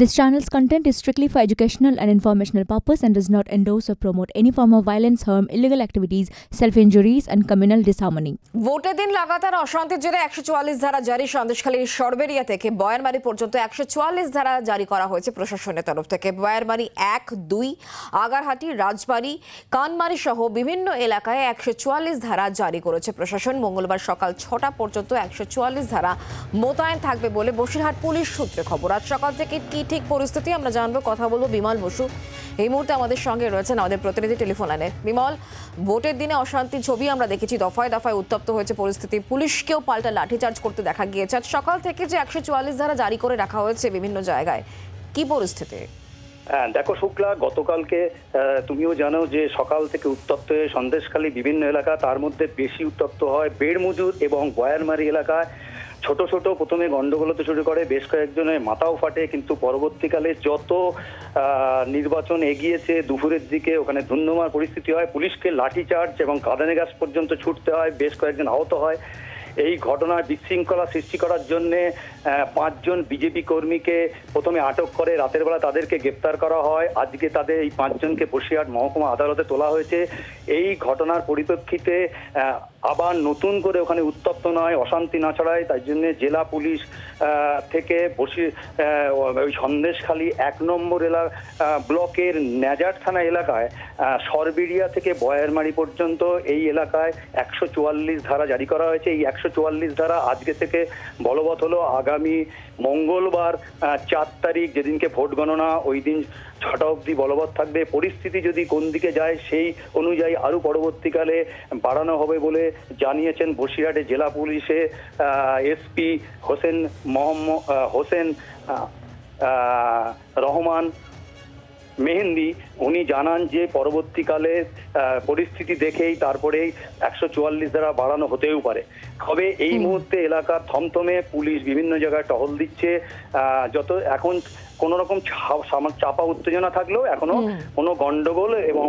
This channel's content is strictly for educational and informational purpose and does not endorse or promote any form of violence, harm, illegal activities, self-injuries and communal disharmony. ভোটের দিন লাগাতার অশান্তির জেরে একশো চুয়াল্লিশ ধারা জারি সন্দেশখালী সরবেরিয়া থেকে বয়ারমারি পর্যন্ত একশো চুয়াল্লিশ ধারা জারি করা হয়েছে প্রশাসনের তরফ থেকে। বয়ারমারি এক দুই আগারহাটি রাজবাড়ি কানমারি সহ বিভিন্ন এলাকায় একশো চুয়াল্লিশ ধারা জারি করেছে প্রশাসন। মঙ্গলবার সকাল ছটা পর্যন্ত একশো চুয়াল্লিশ ধারা মোতায়েন থাকবে বলে বসিরহাট পুলিশ সূত্রে খবর। আজ সকাল থেকে কি ঠিক পরিস্থিতি, আমরা জানব, কথা বলব বিমল বসু। এই মুহূর্তে আমাদের সঙ্গে রয়েছেন আমাদের প্রতিনিধি টেলিফোন লাইনে। বিমল, ভোটের দিনে অশান্তির ছবি আমরা দেখেছি, দফায় দফায় উত্তপ্ত হয়েছে পরিস্থিতি। পুলিশকেও পাল্টা লাঠিচার্জ করতে দেখা গিয়েছে। আজ সকাল থেকে যে একশো চুয়াল্লিশ ধারা জারি করে রাখা হয়েছে বিভিন্ন জায়গায়, কি পরিস্থিতি? হ্যাঁ দেখো শুক্লা, গতকালকে তুমিও জানো যে সকাল থেকে উত্তপ্ত হয়ে সন্দেশখালী বিভিন্ন এলাকা, তার মধ্যে বেশি উত্তপ্ত হয় বেড়মজুর এবং বয়ারমারি এলাকায়। ছোট ছোট প্রথমে গন্ডগোল হতে শুরু করে, বেশ কয়েকজনের মাথাও ফাটে, কিন্তু পরবর্তীকালে যত নির্বাচন এগিয়েছে, দুপুরের দিকে ওখানে ধুন্ধুমার পরিস্থিতি হয়, পুলিশকে লাঠিচার্জ এবং কাঁদানে গাছ পর্যন্ত ছুটতে হয়, বেশ কয়েকজন আহত হয়। এই ঘটনায় বিশৃঙ্খলা সৃষ্টি করার জন্য পাঁচজন বিজেপি কর্মীকে প্রথমে আটক করে, রাতের বেলা তাদেরকে গ্রেপ্তার করা হয়। আজকে তাদের এই পাঁচজনকে বসিরহাট মহকুমা আদালতে তোলা হয়েছে। এই ঘটনার পরিপ্রেক্ষিতে আবার নতুন করে ওখানে উত্তপ্ত নয়, অশান্তি না ছড়ায়, তাই জন্য জেলা পুলিশ থেকে বসি ওই সন্দেশখালী এক নম্বর এলা ব্লকের ন্যাজার থানা এলাকায় সরবেরিয়া থেকে বয়ারমারি পর্যন্ত এই এলাকায় একশো চুয়াল্লিশ ধারা জারি করা হয়েছে। এই একশো চুয়াল্লিশ ধারা আজকে থেকে বলবৎ হলো, আগামী মঙ্গলবার চার তারিখ যেদিনকে ভোট গণনা, ওই দিন ছটা অবধি বলবৎ থাকবে। পরিস্থিতি যদি কোন দিকে যায়, সেই অনুযায়ী আরও পরবর্তীকালে বাড়ানো হবে বলে জানিয়েছেন বসিরহাটে জেলা পুলিশে এসপি হোসেন মোহাম্মদ হোসেন রহমান মেহেন্দি উনি জানান যে পরবর্তীকালে পরিস্থিতি দেখেই তারপরেই একশো চুয়াল্লিশ দ্বারা বাড়ানো হতেও পারে। তবে এই মুহূর্তে এলাকার থমথমে পুলিশ বিভিন্ন জায়গায় টহল দিচ্ছে। যত এখন কোন রকম চাপা উত্তেজনা থাকলেও এখনও কোনো গন্ডগোল এবং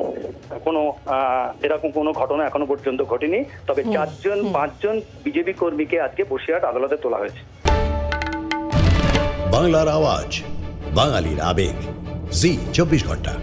কোনো আহ, এরকম কোনো ঘটনা এখনও পর্যন্ত ঘটেনি। তবে চারজন পাঁচজন বিজেপি কর্মীকে আজকে বসিরহাট আদালতে তোলা হয়েছে। বাংলার আওয়াজ বাঙালির আবেগ। জি চব্বিশ ঘণ্টা।